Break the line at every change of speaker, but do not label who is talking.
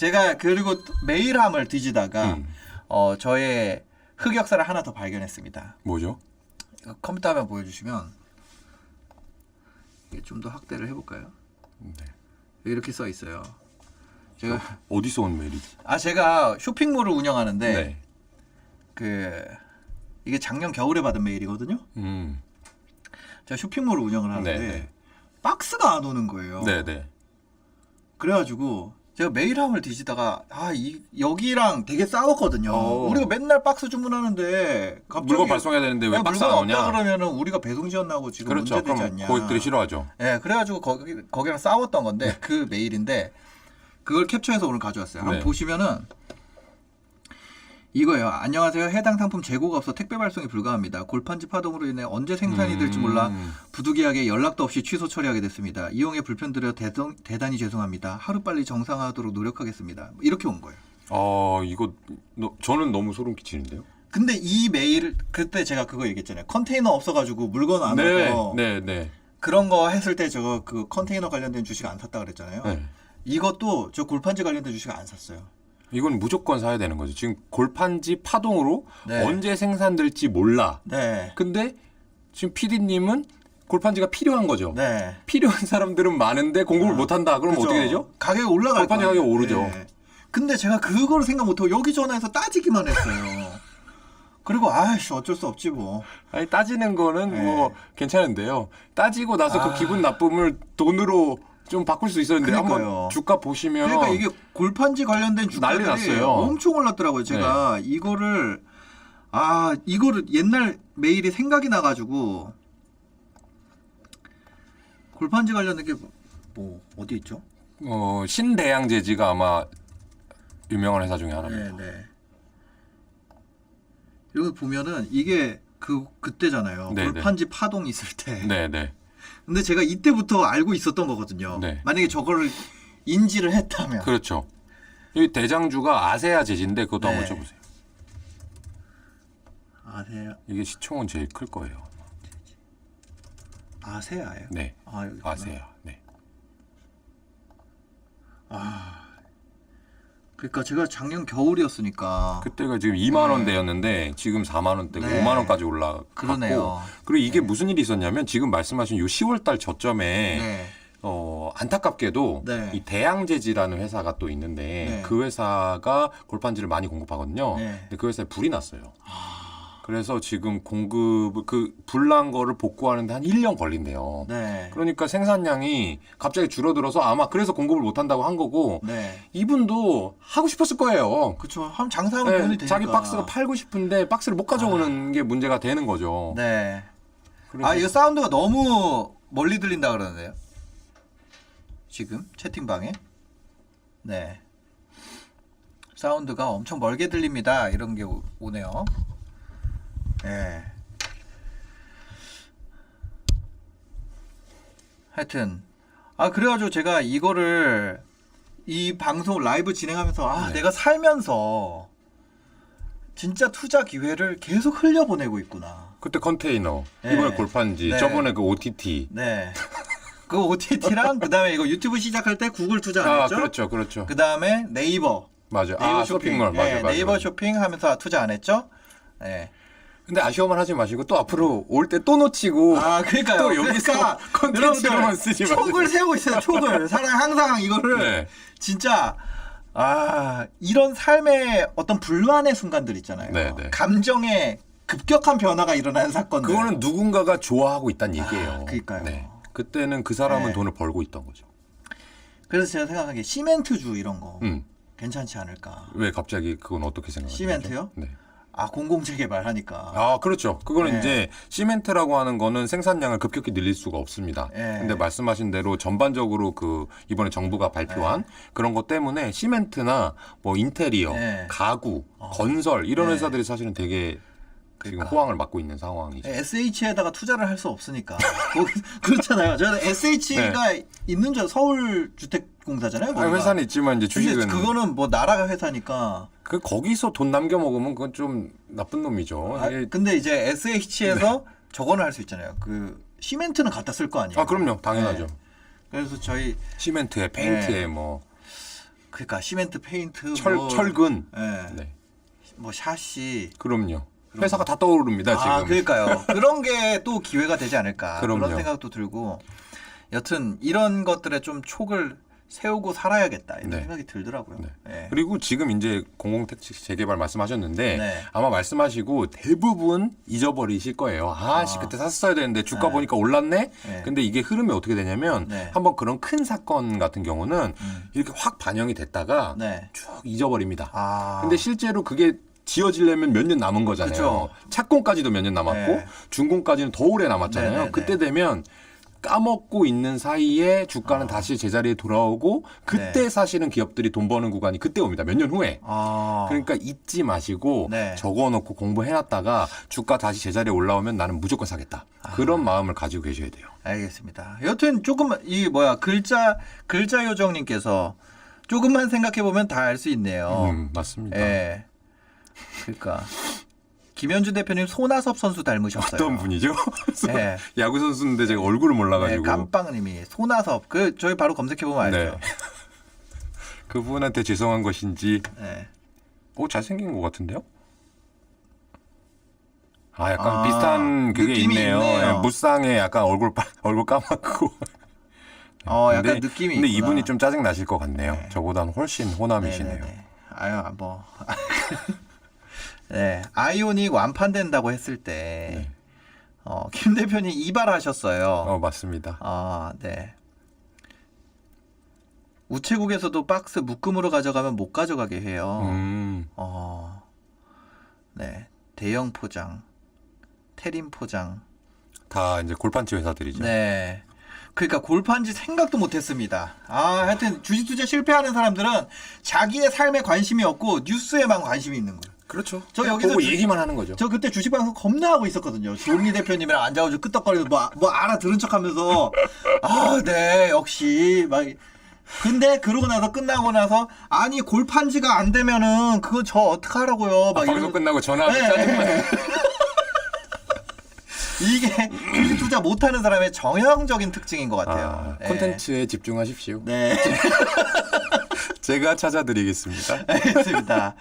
제가 그리고 또 메일함을 뒤지다가
음.
어 저의 흑역사를 하나 더 발견했습니다.
뭐죠?
컴퓨터 화면 보여주시면 이게 좀더 확대를 해볼까요?
네.
이렇게 써 있어요. 제가
어디서 온 메일이지?
아 제가 쇼핑몰을 운영하는데
네.
그 이게 작년 겨울에 받은 메일이거든요.
음.
제가 쇼핑몰을 운영을 하는데
네, 네.
박스가 안 오는 거예요.
네, 네.
그래가지고 제가 메일함을 뒤지다가 아 이 여기랑 되게 싸웠거든요.
어.
우리가 맨날 박스 주문하는데 갑자기
물건 발송해야 되는데 왜
야,
박스 안
물건 없다
오냐?
그러면은 우리가 배송 지원 나고 지금
그렇죠.
문제되지
그럼
않냐.
고객들이 싫어하죠.
예, 그래가지고 거기 거기랑 싸웠던 건데 그 메일인데 그걸 캡처해서 오늘 가져왔어요. 한번
네.
보시면은 이거예요. 안녕하세요. 해당 상품 재고가 없어 택배 발송이 불가합니다. 골판지 파동으로 인해 언제 생산이 될지 몰라
음.
부득이하게 연락도 없이 취소 처리하게 됐습니다. 이용에 불편드려 대성, 대단히 죄송합니다. 하루빨리 정상화하도록 노력하겠습니다. 이렇게 온 거예요.
어, 이거 너, 저는 너무 소름 끼치는데요.
근데 이 메일 그때 제가 그거 얘기했잖아요. 컨테이너 없어가지고 물건 안
네,
와서
네, 네.
그런 거 했을 때 저거 그 컨테이너 관련된 주식 안 샀다 그랬잖아요.
네.
이것도 저 골판지 관련된 주식 안 샀어요.
이건 무조건 사야 되는 거죠. 지금 골판지 파동으로
네.
언제 생산될지 몰라.
네.
근데 지금 PD님은 골판지가 필요한 거죠.
네.
필요한 사람들은 많은데 공급을
아,
못 한다. 그럼
그죠?
어떻게 되죠?
가격이 올라갈
골판지
거 아니에요.
가격 이 오르죠.
네. 근데 제가 그거를 생각 못하고 여기 전화해서 따지기만 했어요. 그리고 아이씨 어쩔 수 없지 뭐.
아니 따지는 거는
네.
뭐 괜찮은데요. 따지고 나서
아.
그 기분 나쁨을 돈으로 좀 바꿀 수 있었는데
그러니까요.
한번 주가 보시면
그러니까 이게 골판지 관련된 주가들이
났어요. 네.
엄청 올랐더라고요. 제가 이거를 아 이거를 옛날 메일이 생각이 나가지고 골판지 관련된 게 뭐 어디 있죠?
어, 신대양제지가 아마 유명한 회사 중에 하나입니다.
네, 네. 여기 보면은 이게 그 그때잖아요.
네,
골판지 파동 있을 때.
네, 네.
근데 제가 이때부터 알고 있었던 거거든요.
네.
만약에 저거를 인지를 했다면.
그렇죠. 이 대장주가 아세아 제지인데 그것도
네.
한번 쳐보세요.
아세아
이게 시총은 제일 클 거예요.
아세아예요?
네,
아, 여기
아세아. 네.
그러니까 제가 작년 겨울이었으니까
그때가 지금 2만 원대였는데 지금 4만 원대고
네.
5만 원까지 올라갔고
그러네요.
그리고 이게 무슨 일이 있었냐면 지금 말씀하신 요 10월 달 저점에
네.
어, 안타깝게도
네.
이 대양제지라는 회사가 또 있는데
네.
그 회사가 골판지를 많이 공급하거든요.
네.
근데 그 회사에 불이 났어요. 그래서 지금 공급 그 불난 거를 복구하는데 한 1년 걸린대요.
네.
그러니까 생산량이 갑자기 줄어들어서 아마 그래서 공급을 못 한다고 한 거고
네.
이분도 하고 싶었을 거예요.
그렇죠. 한 장사하면
네,
돈이 되니까.
자기 박스가 팔고 싶은데 박스를 못 가져오는 게 문제가 되는 거죠.
네. 아, 이거 사운드가 너무 멀리 들린다 그러는데요. 지금 채팅방에. 네. 사운드가 엄청 멀게 들립니다. 이런 게 오- 오네요. 네. 하여튼 아 그래가지고 제가 이거를 이 방송 라이브 진행하면서 아
네.
내가 살면서 진짜 투자 기회를 계속 흘려보내고 있구나.
그때 컨테이너,
네.
이번에 골판지,
네.
저번에 그 OTT.
네. 그 OTT랑 그다음에 이거 유튜브 시작할 때 구글 투자 안
아,
했죠?
그렇죠, 그렇죠.
그다음에 네이버.
맞아요.
네이버
아, 쇼핑몰,
네,
맞아요, 맞아요.
네이버 쇼핑 하면서 투자 안 했죠? 네.
근데 아쉬워만 하지 마시고 또 앞으로 올 때 또 놓치고
아, 그러니까요.
또 여기서
그러니까
컨텐츠로만 쓰지 마세요.
촉을 세우고 있어요. 촉을. 사람 항상 이거를
네.
진짜 아, 이런 삶의 어떤 불만의 순간들 있잖아요.
네, 네.
감정의 급격한 변화가 일어나는 사건들.
그거는 누군가가 좋아하고 있다는 얘기예요.
아, 그러니까요.
네. 그때는 그 사람은
네.
돈을 벌고 있던 거죠.
그래서 제가 생각하기에 시멘트주 이런 거
음.
괜찮지 않을까.
왜 갑자기 그건 어떻게 생각하세요?
시멘트요?
네.
아, 공공 재개발 하니까.
아, 그렇죠. 그거는
네.
이제 시멘트라고 하는 거는 생산량을 급격히 늘릴 수가 없습니다.
네.
근데 말씀하신 대로 전반적으로 그 이번에 정부가 발표한 그런 것 때문에 시멘트나 뭐 인테리어,
네.
가구, 건설 이런
네.
회사들이 사실은 되게 지금
그러니까.
호황을 맞고 있는 상황이죠.
SH에다가 투자를 할 수 없으니까. 거기- 그렇잖아요. 저는 SH가 있는 저 서울 주택 공사잖아요.
아,
거기가.
회사는 있지만 이제 주식은
그거는 뭐 나라가 회사니까.
그 거기서 돈 남겨 먹으면 그건 좀 나쁜 놈이죠.
아,
이게-
근데 이제 SH에서 저거는 할 수 있잖아요. 그 시멘트는 갖다 쓸 거 아니에요.
아 그럼요, 당연하죠.
네. 그래서 저희
시멘트에 페인트에
뭐그 그러니까 시멘트 페인트
철
뭐,
철근.
예.
네.
뭐 샤시
그럼요. 회사가 다 떠오릅니다 지금.
아, 그러니까요. 그런 게 또 기회가 되지 않을까. 그런
그럼요.
생각도 들고. 여튼 이런 것들에 좀 촉을 세우고 살아야겠다. 이런
네.
생각이 들더라고요.
네.
예.
그리고 지금 이제 공공택지 재개발 말씀하셨는데
네.
아마 말씀하시고 대부분 잊어버리실 거예요. 아씨
아.
그때 샀어야 되는데 주가
네.
보니까 올랐네.
네.
근데 이게 흐름이 어떻게 되냐면
네.
한번 그런 큰 사건 같은 경우는
음.
이렇게 확 반영이 됐다가
네.
쭉 잊어버립니다.
아.
근데 실제로 그게 지어지려면 몇 년 남은 거잖아요.
그쵸.
착공까지도 몇 년 남았고
네.
준공까지는 더 오래 남았잖아요.
네, 네, 네.
그때 되면 까먹고 있는 사이에 주가는 다시 제자리에 돌아오고 그때
네.
사실은 기업들이 돈 버는 구간이 그때 옵니다. 몇 년 후에.
아.
그러니까 잊지 마시고
네.
적어놓고 공부해놨다가 주가 다시 제자리에 올라오면 나는 무조건 사겠다.
아.
그런 마음을 가지고 계셔야 돼요.
알겠습니다. 여튼 조금 이 뭐야 글자 글자 요정님께서 조금만 생각해 보면 다 알 수 있네요.
음, 맞습니다.
예. 그러니까 김현준 대표님 손아섭 선수 닮으셨어요.
어떤 분이죠?
네.
야구 선수인데 제가 얼굴을
네,
몰라가지고
깜빵님이 손아섭 그 저희 바로 검색해 보면 알죠.
네. 그분한테 죄송한 것인지
네.
오 잘생긴 것 같은데요? 아 약간
아,
비슷한 그게 있네요.
있네요.
예, 무쌍에 약간 얼굴 빠, 얼굴 까맣고.
어, 약간
근데,
느낌이
근데
있구나.
이분이 좀 짜증 나실 것 같네요.
네.
저보다는 훨씬 호남이시네요.
네네네. 아유 뭐. 네 아이오닉 완판된다고 했을 때,
네.
어, 김 대표님 이발하셨어요.
어 맞습니다.
아, 네. 우체국에서도 박스 묶음으로 가져가면 못 가져가게 해요.
음,
어, 네. 대형 포장, 테림 포장.
다 이제 골판지 회사들이죠.
네. 그러니까 골판지 생각도 못했습니다. 아, 하여튼 주식 투자 실패하는 사람들은 자기의 삶에 관심이 없고 뉴스에만 관심이 있는 거예요.
그렇죠.
저
그냥
여기서
보고
주-
얘기만 하는 거죠.
저 그때 주식방송 겁나 하고 있었거든요. 조은희 대표님이랑 앉아가지고 끄떡거리고 뭐, 뭐 알아들은 척 하면서 아, 네, 역시 막. 근데 그러고 나서 끝나고 나서 아니 골판지가 안 되면은 그거 저 어떻게 하라고요?
아,
막
방송
이러면서
끝나고 전화하면
네.
짜증나.
이게 주식 투자 못하는 사람의 정형적인 특징인 것 같아요.
아, 콘텐츠에 집중하십시오.
네,
제가 찾아드리겠습니다.
알겠습니다.